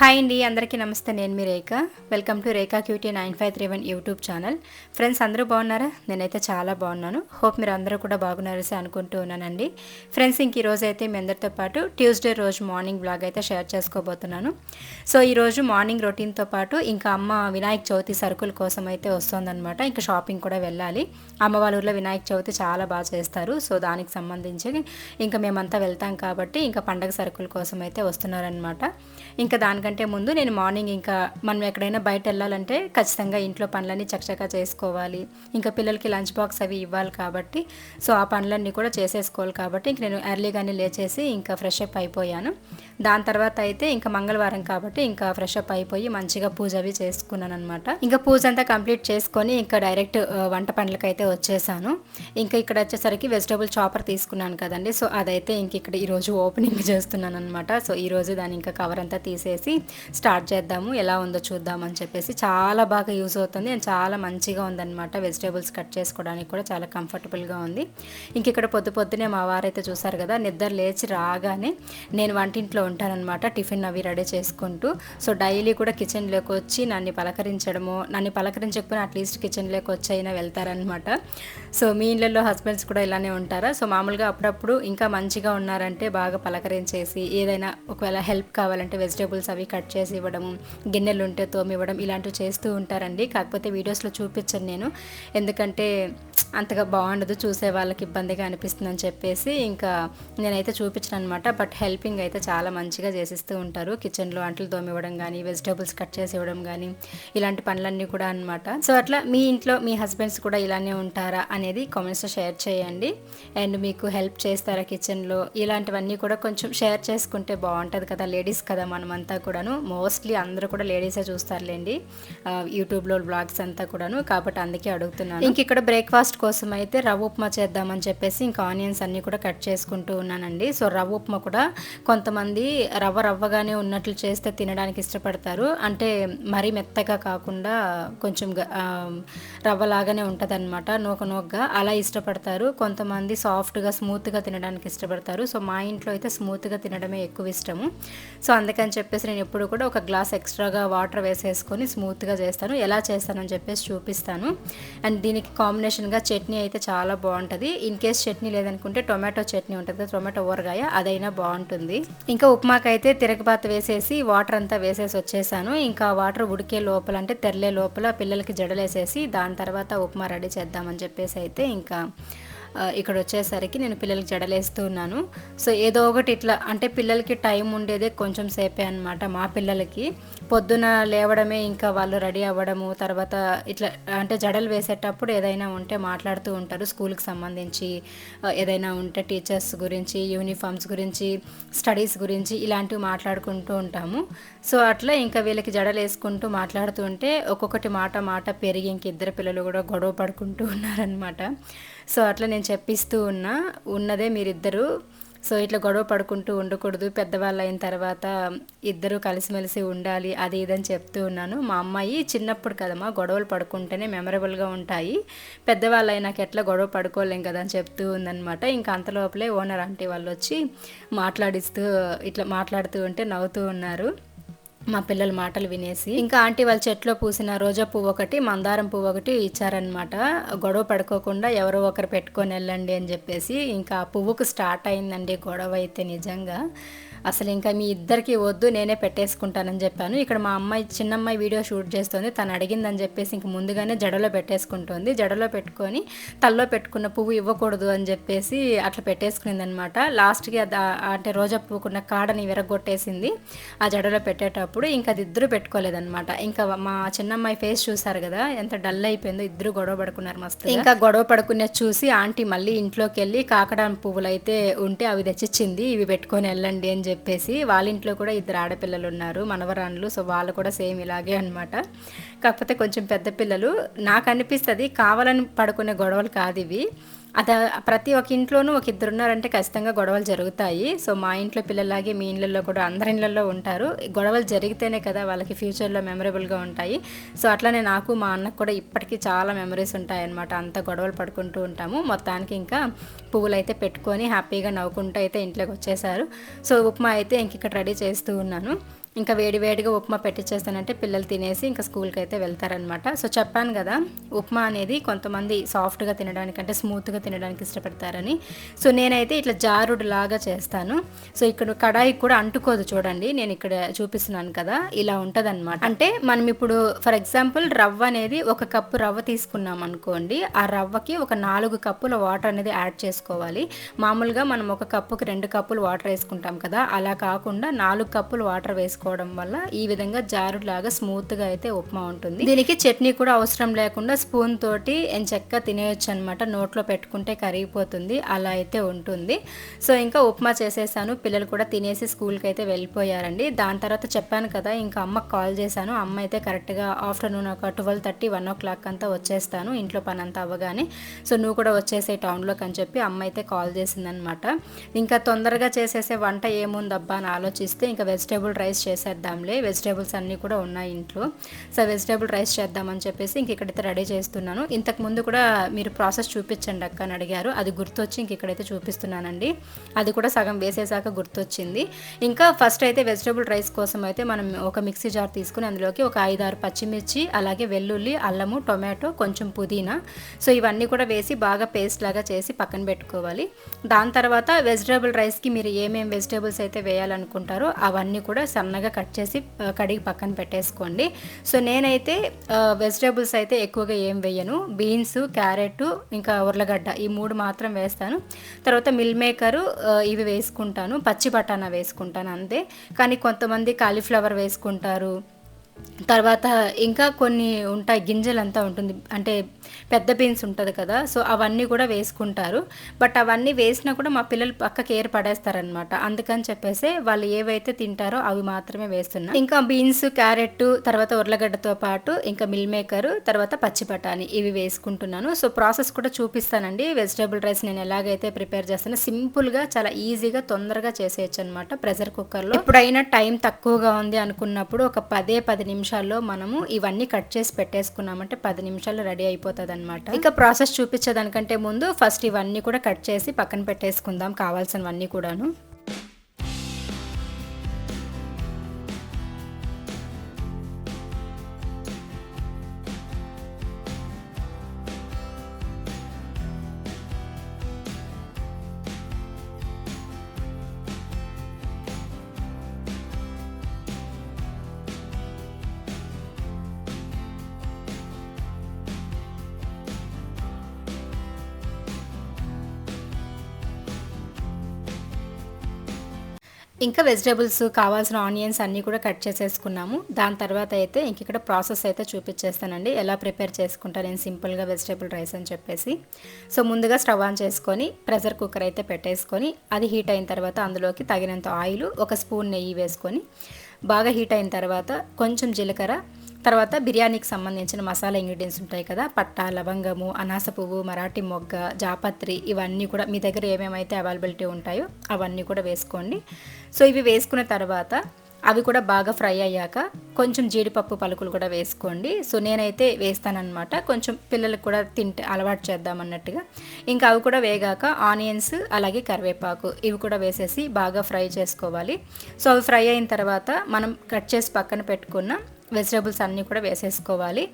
Hi అండి అందరికీ నమస్తే. నేను మీ Rekha. Welcome to Rekha QT nine five three one YouTube channel friends అందరూ బాగున్నారా? నేనైతే చాలా బాగున్నాను. హోప్ మీరు అందరూ కూడా బాగున్నారు అనుకుంటూ ఉన్నానండి. ఫ్రెండ్స్ ఇంక ఈరోజు అయితే మీ అందరితో పాటు ట్యూస్డే రోజు మార్నింగ్ బ్లాగ్ అయితే షేర్ చేసుకోబోతున్నాను. సో ఈరోజు మార్నింగ్ రొటీన్తో పాటు ఇంకా అమ్మ వినాయక చవితి సరుకుల కోసం అయితే వస్తుందన్నమాట. ఇంకా షాపింగ్ కూడా వెళ్ళాలి. అమ్మ వాళ్ళ ఊర్లో వినాయక చవితి చాలా బాగా చేస్తారు. సో దానికి సంబంధించి ఇంకా మేమంతా వెళ్తాం కాబట్టి ఇంకా పండగ సరుకుల కోసం అయితే వస్తున్నారనమాట ఇంకా దానికంటే ముందు నేను మార్నింగ్ ఇంకా మనం ఎక్కడైనా బయట వెళ్ళాలంటే ఖచ్చితంగా ఇంట్లో పనులన్నీ చకచకా చేసుకోవాలి. ఇంకా పిల్లలకి లంచ్ బాక్స్ అవి ఇవ్వాలి కాబట్టి సో ఆ పనులన్నీ కూడా చేసేసుకోవాలి కాబట్టి ఇంక నేను ఎర్లీగానే లేచేసి ఇంకా ఫ్రెష్ అప్ అయిపోయాను. దాని తర్వాత అయితే ఇంకా మంగళవారం కాబట్టి ఇంకా ఫ్రెష్ అప్ అయిపోయి మంచిగా పూజ అవి చేసుకున్నాను అనమాట ఇంకా పూజ అంతా కంప్లీట్ చేసుకొని ఇంకా డైరెక్ట్ వంట పనులకి అయితే వచ్చేసాను. ఇంకా ఇక్కడ వచ్చేసరికి వెజిటబుల్ చాపర్ తీసుకున్నాను కదండి. సో అదైతే ఇంక ఇక్కడ ఈరోజు ఓపెనింగ్ చేస్తున్నాను అనమాట సో ఈరోజు దాని ఇంకా కవర్ అంతా తీసేసి స్టార్ట్ చేద్దాము ఎలా ఉందో చూద్దాం అని చెప్పేసి చాలా బాగా యూజ్ అవుతుంది. అండ్ చాలా మంచిగా ఉందన్నమాట వెజిటేబుల్స్ కట్ చేసుకోవడానికి కూడా చాలా కంఫర్టబుల్గా ఉంది. ఇంక ఇక్కడ పొద్దు పొద్దునే మా వారైతే చూసారు కదా నిద్ర లేచి రాగానే నేను వంటింట్లో ఉంటానన్నమాట టిఫిన్ అవి రెడీ చేసుకుంటూ. సో డైలీ కూడా కిచెన్లోకి వచ్చి నన్ను పలకరించడము నన్ను పలకరించకపోయినా అట్లీస్ట్ కిచెన్లోకి వచ్చి అయినా వెళ్తారనమాట సో మీ ఇళ్ళల్లో హస్బెండ్స్ కూడా ఇలానే ఉంటారా? సో మామూలుగా అప్పుడప్పుడు ఇంకా మంచిగా ఉన్నారంటే బాగా పలకరించేసి ఏదైనా ఒకవేళ హెల్ప్ కావాలంటే వెజిటేబుల్స్ అవి కట్ చేసి ఇవ్వడము గిన్నెలు ఉంటే తోమివ్వడం ఇలాంటివి చేస్తూ ఉంటారండి. కాకపోతే వీడియోస్లో చూపించను నేను. ఎందుకంటే అంతగా బాగుండదు చూసే వాళ్ళకి ఇబ్బందిగా అనిపిస్తుంది అని చెప్పేసి ఇంకా నేనైతే చూపించను అనమాట బట్ హెల్పింగ్ అయితే చాలా మంచిగా చేసిస్తూ ఉంటారు. కిచెన్లో అంట్లు తోమివ్వడం కానీ వెజిటేబుల్స్ కట్ చేసి ఇవ్వడం కానీ ఇలాంటి పనులన్నీ కూడా అనమాట. సో అట్లా మీ ఇంట్లో మీ హస్బెండ్స్ కూడా ఇలానే ఉంటారా అనేది కామెంట్స్లో షేర్ చేయండి. అండ్ మీకు హెల్ప్ చేస్తారా కిచెన్లో? ఇలాంటివన్నీ కూడా కొంచెం షేర్ చేసుకుంటే బాగుంటుంది కదా లేడీస్ కదా మనమంతా కూడాను. మోస్ట్లీ అందరూ కూడా లేడీసే చూస్తారులేండి. యూట్యూబ్లో బ్లాగ్స్ అంతా కూడాను. కాబట్టి అందుకే అడుగుతున్నాను. ఇంక ఇక్కడ బ్రేక్ఫాస్ట్ కోసం అయితే రవ్వ ఉప్మా చేద్దామని చెప్పేసి ఇంకా ఆనియన్స్ అన్నీ కూడా కట్ చేసుకుంటూ ఉన్నానండి. సో రవ్వ ఉప్మా కూడా కొంతమంది రవ్వ రవ్వగానే ఉన్నట్లు చేస్తే తినడానికి ఇష్టపడతారు. అంటే మరీ మెత్తగా కాకుండా కొంచెం రవ్వలాగానే ఉంటుంది అనమాట నూక నూకగా అలా ఇష్టపడతారు. కొంతమంది సాఫ్ట్గా స్మూత్గా తినడానికి ఇష్టపడతారు. సో మా ఇంట్లో అయితే స్మూత్గా తినడమే ఎక్కువ ఇష్టము. సో అందుకని చెప్పేసి నేను ఎప్పుడు కూడా ఒక గ్లాస్ ఎక్స్ట్రాగా వాటర్ వేసేసుకొని స్మూత్గా చేస్తాను. ఎలా చేస్తానని చెప్పేసి చూపిస్తాను. అండ్ దీనికి కాంబినేషన్గా చట్నీ అయితే చాలా బాగుంటుంది. ఇన్ కేస్ చట్నీ లేదనుకుంటే టొమాటో చట్నీ ఉంటుంది టొమాటో ఊరగాయ అదైనా బాగుంటుంది. ఇంకా ఉప్మాకైతే తిరగబాత వేసేసి వాటర్ అంతా వేసేసి వచ్చేసాను. ఇంకా వాటర్ ఉడికే లోపల అంటే తెరలే లోపల పిల్లలకి జడలేసేసి దాని తర్వాత ఉప్మా రెడీ చేద్దామని చెప్పేసి అయితే ఇంకా ఇక్కడ వచ్చేసరికి నేను పిల్లలకి జడలేస్తూ ఉన్నాను. సో ఏదో ఒకటి ఇట్లా అంటే పిల్లలకి టైం ఉండేదే కొంచెం సేపే అనమాట మా పిల్లలకి. పొద్దున లేవడమే ఇంకా వాళ్ళు రెడీ అవ్వడము తర్వాత ఇట్లా అంటే జడలు వేసేటప్పుడు ఏదైనా ఉంటే మాట్లాడుతూ ఉంటారు స్కూల్కి సంబంధించి. ఏదైనా ఉంటే టీచర్స్ గురించి యూనిఫామ్స్ గురించి స్టడీస్ గురించి ఇలాంటివి మాట్లాడుకుంటూ ఉంటాము. సో అట్లా ఇంకా వీళ్ళకి జడలు వేసుకుంటూ మాట్లాడుతూ ఉంటే ఒక్కొక్కటి మాట మాట పెరిగి ఇంక ఇద్దరు పిల్లలు కూడా గొడవ పడుకుంటూ ఉన్నారనమాట సో అట్లా నేను చెప్పిస్తూ ఉన్నా ఉన్నదే మీరిద్దరు. సో ఇట్లా గొడవ పడుకుంటూ ఉండకూడదు. పెద్దవాళ్ళు అయిన తర్వాత ఇద్దరు కలిసిమెలిసి ఉండాలి అది ఇదని చెప్తూ ఉన్నాను. మా అమ్మాయి చిన్నప్పుడు కదమ్మా గొడవలు పడుకుంటేనే మెమరబుల్గా ఉంటాయి. పెద్దవాళ్ళు అయినాక ఎట్లా గొడవ పడుకోలేం కదా అని చెప్తూ ఉందనమాట ఇంకా అంతలోపలే ఓనర్ ఆంటీ వాళ్ళు వచ్చి మాట్లాడిస్తూ ఇట్లా మాట్లాడుతూ ఉంటే నవ్వుతూ ఉన్నారు. మా పిల్లల మాటలు వినేసి ఇంకా ఆంటీ వాళ్ళ చెట్లో పూసిన రోజా పువ్వు ఒకటి మందారం పువ్వు ఒకటి ఇచ్చారనమాట గొడవ పడుకోకుండా ఎవరో ఒకరు పెట్టుకొని వెళ్ళండి అని చెప్పేసి ఇంకా ఆ పువ్వుకు స్టార్ట్ అయిందండి గొడవ అయితే నిజంగా. అసలు ఇంకా మీ ఇద్దరికి వద్దు నేనే పెట్టేసుకుంటానని చెప్పాను. ఇక్కడ మా అమ్మాయి చిన్నమ్మాయి వీడియో షూట్ చేస్తుంది. తను అడిగిందని చెప్పేసి ఇంక ముందుగానే జడలో పెట్టేసుకుంటుంది. జడలో పెట్టుకొని తల్లో పెట్టుకున్న పువ్వు ఇవ్వకూడదు అని చెప్పేసి అట్లా పెట్టేసుకునింది అనమాట లాస్ట్కి అంటే రోజా పువ్వుకున్న కాడని విరగొట్టేసింది. ఆ జడలో పెట్టేటప్పుడు ఇంకా అది ఇద్దరు పెట్టుకోలేదనమాట. ఇంకా మా చిన్నమ్మాయి ఫేస్ చూసారు కదా ఎంత డల్ అయిపోయిందో ఇద్దరు గొడవ పడుకున్నారు మస్తు ఇంకా గొడవ పడుకునే చూసి ఆంటీ మళ్ళీ ఇంట్లోకి వెళ్ళి కాకడా పువ్వులు అయితే ఉంటే అవి తెచ్చిచ్చింది ఇవి పెట్టుకొని వెళ్ళండి అని చెప్పేసి వాళ్ళ ఇంట్లో కూడా ఇద్దరు ఆడపిల్లలు ఉన్నారు మనవరాన్లు సో వాళ్ళు కూడా సేమ్ ఇలాగే అనమాట కాకపోతే కొంచెం పెద్ద పిల్లలు. నాకు అనిపిస్తుంది కావాలని పడుకునే గొడవలు కాదు ఇవి. అది ప్రతి ఒక్క ఇంట్లోనూ ఒక ఇద్దరు ఉన్నారంటే ఖచ్చితంగా గొడవలు జరుగుతాయి. సో మా ఇంట్లో పిల్లలాగే మీ ఇళ్ళల్లో కూడా అందరి ఇళ్ళల్లో ఉంటారు. గొడవలు జరిగితేనే కదా వాళ్ళకి ఫ్యూచర్లో మెమరబుల్గా ఉంటాయి. సో అట్లానే నాకు మా అన్నకు కూడా ఇప్పటికీ చాలా మెమరీస్ ఉంటాయన్నమాట. అంత గొడవలు పడుకుంటూ ఉంటాము. మొత్తానికి ఇంకా పువ్వులు అయితే పెట్టుకొని హ్యాపీగా నవ్వుకుంటూ అయితే ఇంట్లోకి వచ్చేసారు. సో ఉప్మా అయితే ఇంక ఇక్కడ రెడీ చేస్తూ ఉన్నాను. ఇంకా వేడివేడిగా ఉప్మా పెట్టించేస్తానంటే పిల్లలు తినేసి ఇంకా స్కూల్కి అయితే వెళ్తారనమాట సో చెప్పాను కదా ఉప్మా అనేది కొంతమంది సాఫ్ట్గా తినడానికి అంటే స్మూత్గా తినడానికి ఇష్టపడతారని. సో నేనైతే ఇట్లా జారుడు లాగా చేస్తాను. సో ఇక్కడ కడాయి కూడా అంటుకోదు చూడండి నేను ఇక్కడ చూపిస్తున్నాను కదా ఇలా ఉంటుందన్నమాట. అంటే మనం ఇప్పుడు ఫర్ ఎగ్జాంపుల్ రవ్వ అనేది ఒక కప్పు రవ్వ తీసుకున్నాం అనుకోండి ఆ రవ్వకి ఒక నాలుగు కప్పుల వాటర్ అనేది యాడ్ చేసుకోవాలి. మామూలుగా మనం ఒక కప్పుకి రెండు కప్పులు వాటర్ వేసుకుంటాం కదా అలా కాకుండా నాలుగు కప్పులు వాటర్ వేసుకోవడం వల్ల ఈ విధంగా జారులాగా స్మూత్గా అయితే ఉప్మా ఉంటుంది. దీనికి చట్నీ కూడా అవసరం లేకుండా స్పూన్ తోటి ఎంచక్క తినేయొచ్చు అనమాట నోట్లో పెట్టుకుంటే కరిగిపోతుంది. అలా అయితే ఉంటుంది. సో ఇంకా ఉప్మా చేసేసాను. పిల్లలు కూడా తినేసి స్కూల్కి అయితే వెళ్ళిపోయారండి. దాని తర్వాత చెప్పాను కదా ఇంకా అమ్మకు కాల్ చేశాను. అమ్మ అయితే కరెక్ట్గా ఆఫ్టర్నూన్ ఒక twelve thirty one o'clock అంతా వచ్చేస్తాను. ఇంట్లో పని అంతా అవ్వగానే. సో నువ్వు కూడా వచ్చేసే టౌన్లోకి అని చెప్పి అమ్మ అయితే కాల్ చేసిందనమాట ఇంకా తొందరగా చేసేసే వంట ఏముందబ్బా అని ఆలోచిస్తే ఇంకా వెజిటేబుల్ రైస్ చేసేద్దాంలే. వెజిటేబుల్స్ అన్నీ కూడా ఉన్నాయి ఇంట్లో. సో వెజిటేబుల్ రైస్ చేద్దామని చెప్పేసి ఇంక ఇక్కడైతే రెడీ చేస్తున్నాను. ఇంతకు ముందు కూడా మీరు ప్రాసెస్ చూపించండి అక్క అని అడిగారు. అది గుర్తొచ్చి ఇంక ఇక్కడైతే చూపిస్తున్నానండి. అది కూడా సగం వేసేసాక గుర్తొచ్చింది. ఇంకా ఫస్ట్ అయితే వెజిటేబుల్ రైస్ కోసం అయితే మనం ఒక మిక్సీ జార్ తీసుకుని అందులోకి ఒక ఐదారు పచ్చిమిర్చి అలాగే వెల్లుల్లి అల్లము టొమాటో కొంచెం పుదీనా. సో ఇవన్నీ కూడా వేసి బాగా పేస్ట్ లాగా చేసి పక్కన పెట్టుకోవాలి. దాని తర్వాత వెజిటేబుల్ రైస్కి మీరు ఏమేమి వెజిటేబుల్స్ అయితే వేయాలనుకుంటారో అవన్నీ కూడా సన్నగా కట్ చేసి కడిగి పక్కన పెట్టేసుకోండి. సో నేనైతే వెజిటేబుల్స్ అయితే ఎక్కువగా ఏం వేయను. బీన్స్ క్యారెట్ ఇంకా ఉర్లగడ్డ ఈ మూడు మాత్రం వేస్తాను. తర్వాత మిల్ మేకరు ఇవి వేసుకుంటాను. పచ్చి బఠానా వేసుకుంటాను అంతే. కానీ కొంతమంది కాలీఫ్లవర్ వేసుకుంటారు. తర్వాత ఇంకా కొన్ని ఉంటాయి గింజలంతా ఉంటుంది. అంటే పెద్ద బీన్స్ ఉంటుంది కదా సో అవన్నీ కూడా వేసుకుంటారు. బట్ అవన్నీ వేసినా కూడా మా పిల్లలు పక్కకి ఏరు పడేస్తారనమాట అందుకని చెప్పేసి వాళ్ళు ఏవైతే తింటారో అవి మాత్రమే వేస్తున్నా. ఇంకా బీన్స్ క్యారెట్ తర్వాత ఉర్లగడ్డతో పాటు ఇంకా మిల్ మేకర్ తర్వాత పచ్చి బఠానీ ఇవి వేసుకుంటున్నాను. సో ప్రాసెస్ కూడా చూపిస్తానండి. వెజిటేబుల్ రైస్ నేను ఎలాగైతే ప్రిపేర్ చేస్తానో సింపుల్గా చాలా ఈజీగా తొందరగా చేసేయచ్చు అనమాట ప్రెషర్ కుక్కర్లో. ఎప్పుడైనా టైం తక్కువగా ఉంది అనుకున్నప్పుడు ఒక పదే పది నిమిషాల్లో మనము ఇవన్నీ కట్ చేసి పెట్టేసుకున్నామంటే పది నిమిషాల్లో రెడీ అయిపోతుంది అనమాట ఇక ప్రాసెస్ చూపించేదానికంటే ముందు ఫస్ట్ ఇవన్నీ కూడా కట్ చేసి పక్కన పెట్టేసుకుందాం కావాల్సినవన్నీ కూడాను. ఇంకా వెజిటేబుల్స్ కావాల్సిన ఆనియన్స్ అన్నీ కూడా కట్ చేసేసుకున్నాము. దాని తర్వాత అయితే ఇంక ఇక్కడ ప్రాసెస్ అయితే చూపించేస్తానండి ఎలా ప్రిపేర్ చేసుకుంటా నేను సింపుల్గా వెజిటేబుల్ రైస్ అని చెప్పేసి. సో ముందుగా స్టవ్ ఆన్ చేసుకొని ప్రెషర్ కుక్కర్ అయితే పెట్టేసుకొని అది హీట్ అయిన తర్వాత అందులోకి తగినంత ఆయిల్ ఒక స్పూన్ నెయ్యి వేసుకొని బాగా హీట్ అయిన తర్వాత కొంచెం జీలకర్ర తర్వాత బిర్యానీకి సంబంధించిన మసాలా ఇంగ్రీడియంట్స్ ఉంటాయి కదా పట్టా లవంగము అనాస పువ్వు మరాఠీ మొగ్గ జాపత్రి ఇవన్నీ కూడా మీ దగ్గర ఏమేమైతే అవైలబిలిటీ ఉంటాయో అవన్నీ కూడా వేసుకోండి. సో ఇవి వేసుకున్న తర్వాత అవి కూడా బాగా ఫ్రై అయ్యాక కొంచెం జీడిపప్పు పలుకులు కూడా వేసుకోండి. సో నేనైతే వేస్తానన్నమాట. కొంచెం పిల్లలకు కూడా తింటే అలవాటు చేద్దాం అన్నట్టుగా. ఇంకా అవి కూడా వేగాక ఆనియన్స్ అలాగే కరివేపాకు ఇవి కూడా వేసేసి బాగా ఫ్రై చేసుకోవాలి. సో అవి ఫ్రై అయిన తర్వాత మనం కట్ చేసి పక్కన పెట్టుకున్న వెజిటేబుల్స్ అన్నీ కూడా వేసేసుకోవాలి.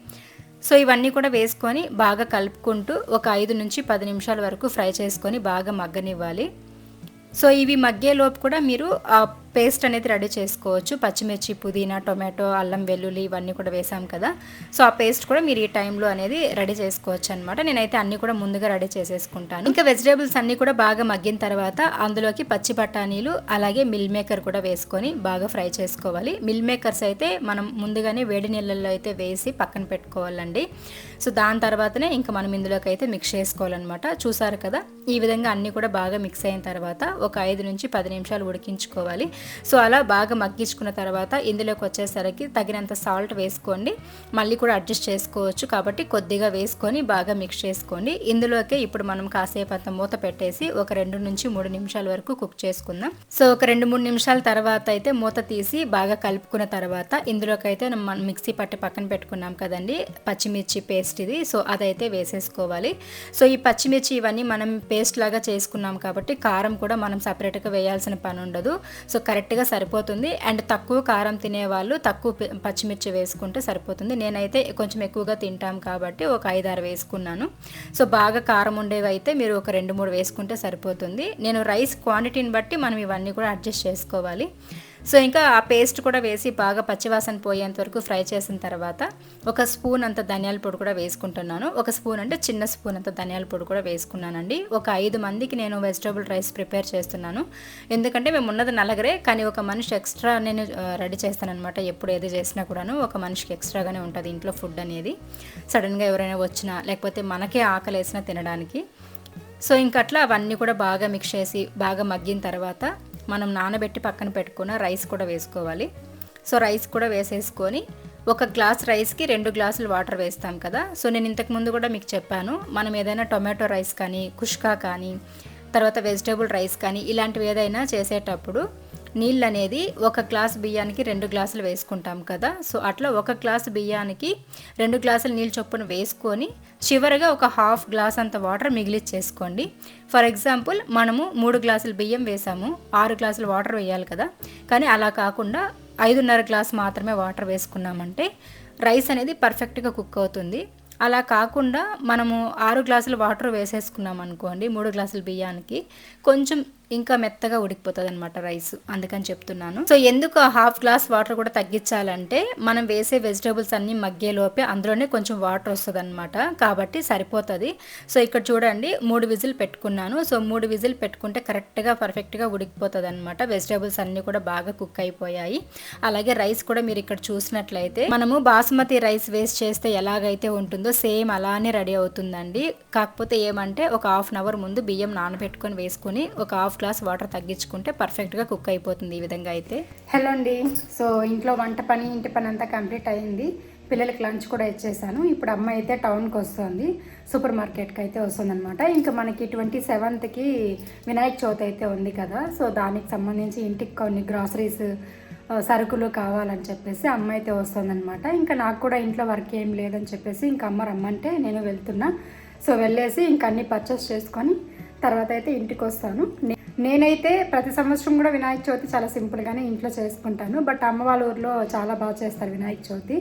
సో ఇవన్నీ కూడా వేసుకొని బాగా కలుపుకుంటూ ఒక ఐదు నుంచి పది నిమిషాల వరకు ఫ్రై చేసుకొని బాగా మగ్గనివ్వాలి. సో ఇవి మగ్గే లోపు కూడా మీరు పేస్ట్ అనేది రెడీ చేసుకోవచ్చు. పచ్చిమిర్చి పుదీనా టొమాటో అల్లం వెల్లుల్లి ఇవన్నీ కూడా వేసాం కదా. సో ఆ పేస్ట్ కూడా మీరు ఈ టైంలో అనేది రెడీ చేసుకోవచ్చు అనమాట నేనైతే అన్నీ కూడా ముందుగా రెడీ చేసేసుకుంటాను. ఇంకా వెజిటేబుల్స్ అన్నీ కూడా బాగా మగ్గిన తర్వాత అందులోకి పచ్చి బఠానీలు అలాగే మిల్ మేకర్ కూడా వేసుకొని బాగా ఫ్రై చేసుకోవాలి. మిల్ మేకర్స్ అయితే మనం ముందుగానే వేడి నీళ్ళల్లో అయితే వేసి పక్కన పెట్టుకోవాలండి. సో దాని తర్వాతనే ఇంకా మనం ఇందులోకి అయితే మిక్స్ చేసుకోవాలన్నమాట. చూసారు కదా? ఈ విధంగా అన్నీ కూడా బాగా మిక్స్ అయిన తర్వాత ఒక ఐదు నుంచి పది నిమిషాలు ఉడికించుకోవాలి. సో అలా బాగా మగ్గించుకున్న తర్వాత ఇందులోకి వచ్చేసరికి తగినంత సాల్ట్ వేసుకోండి. మళ్ళీ కూడా అడ్జస్ట్ చేసుకోవచ్చు. కాబట్టి కొద్దిగా వేసుకొని బాగా మిక్స్ చేసుకోండి. ఇందులోకే ఇప్పుడు మనం కాసేపు అంత మూత పెట్టేసి ఒక రెండు నుంచి మూడు నిమిషాల వరకు కుక్ చేసుకుందాం. సో ఒక రెండు మూడు నిమిషాల తర్వాత అయితే మూత తీసి బాగా కలుపుకున్న తర్వాత ఇందులోకి అయితే మనం మిక్సీ పట్టి పక్కన పెట్టుకున్నాం కదండి. పచ్చిమిర్చి పేస్ట్ ఇది. సో అదైతే వేసేసుకోవాలి. సో ఈ పచ్చిమిర్చి ఇవన్నీ మనం పేస్ట్ లాగా చేసుకున్నాం కాబట్టి కారం కూడా మనం సపరేట్గా వేయాల్సిన పని ఉండదు. సో కరెక్ట్గా సరిపోతుంది. అండ్ తక్కువ కారం తినేవాళ్ళు తక్కువ పచ్చిమిర్చి వేసుకుంటే సరిపోతుంది. నేనైతే కొంచెం ఎక్కువగా తింటాం కాబట్టి ఒక ఐదారు వేసుకున్నాను. సో బాగా కారం ఉండేవి అయితే మీరు ఒక రెండు మూడు వేసుకుంటే సరిపోతుంది. నేను రైస్ క్వాంటిటీని బట్టి మనం ఇవన్నీ కూడా అడ్జస్ట్ చేసుకోవాలి. సో ఇంకా ఆ పేస్ట్ కూడా వేసి బాగా పచ్చివాసన పోయేంత వరకు ఫ్రై చేసిన తర్వాత ఒక స్పూన్ అంత ధనియాల పొడి కూడా వేసుకుంటున్నాను. ఒక స్పూన్ అంటే చిన్న స్పూన్ అంత ధనియాల పొడి కూడా వేసుకున్నానండి. ఒక ఐదు మందికి నేను వెజిటబుల్ రైస్ ప్రిపేర్ చేస్తున్నాను. ఎందుకంటే మేము ఉన్నది నలగరే కానీ ఒక మనిషి ఎక్స్ట్రా నేను రెడీ చేస్తానమాట ఎప్పుడు ఏది చేసినా కూడాను. ఒక మనిషికి ఎక్స్ట్రాగానే ఉంటుంది ఇంట్లో ఫుడ్ అనేది. సడన్గా ఎవరైనా వచ్చినా లేకపోతే మనకే ఆకలి వేసినా తినడానికి. సో ఇంక అట్లా అవన్నీ కూడా బాగా మిక్స్ చేసి బాగా మగ్గిన తర్వాత మనం నానబెట్టి పక్కన పెట్టుకున్న రైస్ కూడా వేసుకోవాలి. సో రైస్ కూడా వేసేసుకొని ఒక గ్లాస్ రైస్కి రెండు గ్లాసులు వాటర్ వేస్తాం కదా. సో నేను ఇంతకు ముందు కూడా మీకు చెప్పాను మనం ఏదైనా టొమాటో రైస్ కానీ కుష్కా కానీ తర్వాత వెజిటేబుల్ రైస్ కానీ ఇలాంటివి ఏదైనా చేసేటప్పుడు నీళ్ళు అనేది ఒక గ్లాస్ బియ్యానికి రెండు గ్లాసులు వేసుకుంటాం కదా. సో అట్లా ఒక గ్లాస్ బియ్యానికి రెండు గ్లాసులు నీళ్ళు చొప్పున వేసుకొని చివరిగా ఒక హాఫ్ గ్లాస్ అంత వాటర్ మిగిలిచ్చేసుకోండి. ఫర్ ఎగ్జాంపుల్ మనము మూడు గ్లాసులు బియ్యం వేసాము ఆరు గ్లాసులు వాటర్ వేయాలి కదా. కానీ అలా కాకుండా ఐదున్నర గ్లాస్ మాత్రమే వాటర్ వేసుకున్నామంటే రైస్ అనేది పర్ఫెక్ట్గా కుక్ అవుతుంది. అలా కాకుండా మనము ఆరు గ్లాసులు వాటర్ వేసేసుకున్నాం అనుకోండి మూడు గ్లాసుల బియ్యానికి కొంచెం ఇంకా మెత్తగా ఉడికిపోతుంది అనమాట రైస్ అందుకని చెప్తున్నాను. సో ఎందుకు హాఫ్ గ్లాస్ వాటర్ కూడా తగ్గించాలంటే మనం వేసే వెజిటేబుల్స్ అన్నీ మగ్గేలోపే అందులోనే కొంచెం వాటర్ వస్తుంది అనమాట కాబట్టి సరిపోతుంది. సో ఇక్కడ చూడండి మూడు విజిల్ పెట్టుకున్నాను. సో మూడు విజిల్ పెట్టుకుంటే కరెక్ట్గా పర్ఫెక్ట్గా ఉడికిపోతుంది అనమాట వెజిటేబుల్స్ అన్నీ కూడా బాగా కుక్ అయిపోయాయి. అలాగే రైస్ కూడా మీరు ఇక్కడ చూసినట్లయితే మనము బాస్మతి రైస్ వేస్ట్ చేస్తే ఎలాగైతే ఉంటుందో సేమ్ అలానే రెడీ అవుతుందండి. కాకపోతే ఏమంటే ఒక హాఫ్ అన్ అవర్ ముందు బియ్యం నానబెట్టుకొని వేసుకొని ఒక హాఫ్ గ్లాస్ వాటర్ తగ్గించుకుంటే పర్ఫెక్ట్గా కుక్ అయిపోతుంది ఈ విధంగా అయితే. హలో అండి. సో ఇంట్లో వంట పని ఇంటి పని అంతా కంప్లీట్ అయింది. పిల్లలకి లంచ్ కూడా ఇచ్చేసాను. ఇప్పుడు అమ్మ అయితే టౌన్కి వస్తుంది. సూపర్ మార్కెట్కి అయితే వస్తుందన్నమాట. ఇంకా మనకి ట్వంటీ సెవెంత్కి వినాయక చవితి అయితే ఉంది కదా. సో దానికి సంబంధించి ఇంటికి కొన్ని గ్రాసరీస్ సరుకులు కావాలని చెప్పేసి అమ్మ అయితే వస్తుందన్నమాట. ఇంకా నాకు కూడా ఇంట్లో వర్క్ ఏం లేదని చెప్పేసి ఇంకా అమ్మ రమ్మంటే నేను వెళ్తున్నా. సో వెళ్ళేసి ఇంకా అన్నీ పర్చేస్ చేసుకొని తర్వాత అయితే ఇంటికి వస్తాను. నేనైతే ప్రతి సంవత్సరం కూడా వినాయక చవితి చాలా సింపుల్గానే ఇంట్లో చేసుకుంటాను బట్ అమ్మ వాళ్ళ ఊర్లో చాలా బాగా చేస్తారు వినాయక చవితి.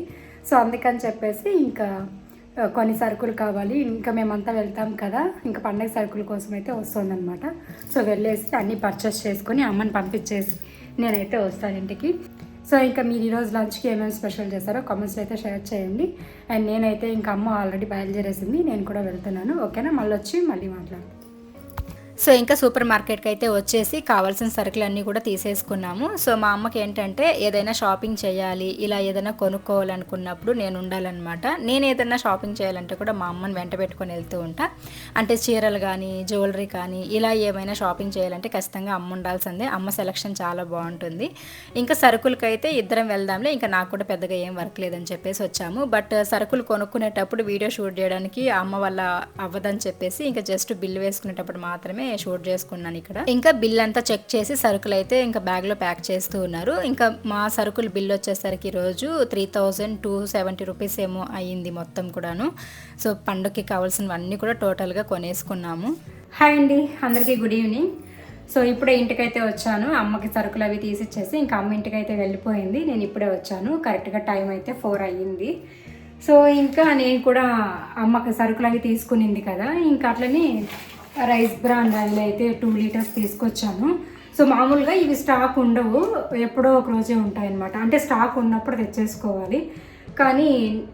సో అందుకని చెప్పేసి ఇంకా కొన్ని సరుకులు కావాలి. ఇంకా మేమంతా వెళ్తాం కదా ఇంకా పండగ సరుకుల కోసం అయితే వస్తుందన్నమాట. సో వెళ్ళేసి అన్నీ పర్చేస్ చేసుకొని అమ్మని పంపించేసి నేనైతే వస్తాను ఇంటికి. సో ఇంకా మీరు ఈరోజు లంచ్కి ఏమేమి స్పెషల్ చేస్తారో కామెంట్స్ అయితే షేర్ చేయండి. అండ్ నేనైతే ఇంకా అమ్మ ఆల్రెడీ బయలుదేరేసింది నేను కూడా వెళ్తున్నాను. ఓకేనా? మళ్ళీ వచ్చి మళ్ళీ మాట్లాడతాను సో ఇంకా సూపర్ మార్కెట్కి అయితే వచ్చేసి కావాల్సిన సరుకులన్నీ కూడా తీసేసుకున్నాము. సో మా అమ్మకి ఏంటంటే ఏదైనా షాపింగ్ చేయాలి ఇలా ఏదైనా కొనుక్కోవాలనుకున్నప్పుడు నేను ఉండాలన్నమాట. నేను ఏదైనా షాపింగ్ చేయాలంటే కూడా మా అమ్మని వెంట పెట్టుకొని వెళ్తూ ఉంటా. అంటే చీరలు కానీ జ్యువెలరీ కానీ ఇలా ఏమైనా షాపింగ్ చేయాలంటే ఖచ్చితంగా అమ్మ ఉండాల్సిందే. అమ్మ సెలక్షన్ చాలా బాగుంటుంది. ఇంకా సరుకులకైతే ఇద్దరం వెళ్దాంలే ఇంకా నాకు కూడా పెద్దగా ఏం వర్క్ లేదని చెప్పేసి వచ్చాము. బట్ సరుకులు కొనుక్కునేటప్పుడు వీడియో షూట్ చేయడానికి అమ్మ వల్ల అవ్వదని చెప్పేసి ఇంకా జస్ట్ బిల్లు వేసుకునేటప్పుడు మాత్రమే షూట్ చేసుకున్నాను ఇక్కడ. ఇంకా బిల్ అంతా చెక్ చేసి సరుకులు అయితే ఇంకా బ్యాగ్లో ప్యాక్ చేస్తూ ఉన్నారు. ఇంకా మా సరుకులు బిల్ వచ్చేసరికి రోజు three thousand two seventy rupees ఏమో అయ్యింది మొత్తం కూడాను. సో పండుగకి కావాల్సినవన్నీ కూడా టోటల్గా కొనేసుకున్నాము. హాయ్ అండి అందరికీ గుడ్ ఈవినింగ్. సో ఇప్పుడే ఇంటికైతే వచ్చాను. అమ్మకి సరుకులు అవి తీసిచ్చేసి ఇంకా అమ్మ ఇంటికైతే వెళ్ళిపోయింది. నేను ఇప్పుడే వచ్చాను. కరెక్ట్గా టైం అయితే ఫోర్ అయ్యింది. సో ఇంకా నేను కూడా అమ్మకి సరుకులు అవి తీసుకునింది కదా. ఇంకా అట్లనే రైస్ బ్రాండ్ ఆయిల్ అయితే టూ లీటర్స్ తీసుకొచ్చాను. సో మామూలుగా ఇవి స్టాక్ ఉండవు. ఎప్పుడో ఒక రోజే ఉంటాయి అనమాట అంటే స్టాక్ ఉన్నప్పుడు తెచ్చేసుకోవాలి. కానీ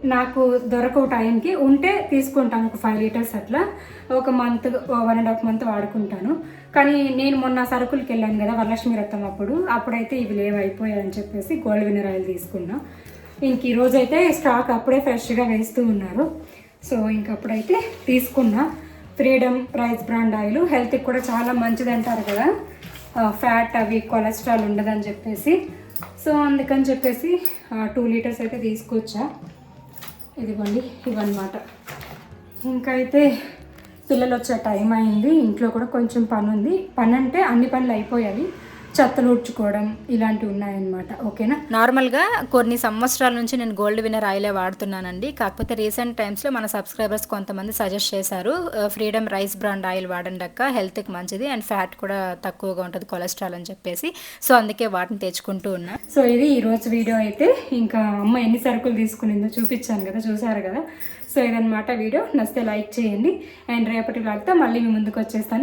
నాకు దొరకవు టైంకి ఉంటే తీసుకుంటాను. ఒక ఫైవ్ లీటర్స్ అట్లా. ఒక month one and half month వాడుకుంటాను. కానీ నేను మొన్న సరుకులకి వెళ్ళాను కదా వరలక్ష్మి రథం అప్పుడు. అప్పుడైతే ఇవి లేవు చెప్పేసి గోల్డ్ విన్నర్ ఆయిల్ తీసుకున్నా. ఇంక ఈరోజైతే అయితే స్టాక్ అప్పుడే ఫ్రెష్గా వేస్తూ ఉన్నారు. సో ఇంకప్పుడైతే తీసుకున్నా. Freedom rice bran oil. హెల్త్కి కూడా చాలా మంచిది అంటారు కదా. ఫ్యాట్ అవి కొలెస్ట్రాల్ ఉండదని చెప్పేసి. సో అందుకని చెప్పేసి టూ లీటర్స్ అయితే తీసుకొచ్చా. ఇదిగోండి ఇవన్నమాట. ఇంకా అయితే పిల్లలు వచ్చే టైం అయింది. ఇంట్లో కూడా కొంచెం పని ఉంది పని అంటే అన్ని పనులు అయిపోయాయి. చెత్తలు ఊడ్చుకోవడం ఇలాంటివి ఉన్నాయన్నమాట. ఓకేనా? నార్మల్గా కొన్ని సంవత్సరాల నుంచి నేను గోల్డ్ విన్నర్ ఆయిలే వాడుతున్నానండి. కాకపోతే రీసెంట్ టైమ్స్లో మన సబ్స్క్రైబర్స్ కొంతమంది సజెస్ట్ చేశారు ఫ్రీడమ్ రైస్ బ్రాండ్ ఆయిల్ వాడండి అక్క హెల్త్కి మంచిది అండ్ ఫ్యాట్ కూడా తక్కువగా ఉంటుంది కొలెస్ట్రాల్ అని చెప్పేసి. సో అందుకే వాటిని తెచ్చుకుంటూ ఉన్నా. సో ఇది ఈరోజు వీడియో అయితే ఇంకా అమ్మ ఎన్ని సరుకులు తీసుకునిందో చూపించాను కదా చూసారు కదా. సో ఇదన్నమాట వీడియో. నచ్చితే లైక్ చేయండి. అండ్ రేపటి లాగ్తో మళ్ళీ మీ ముందుకు వచ్చేస్తాను.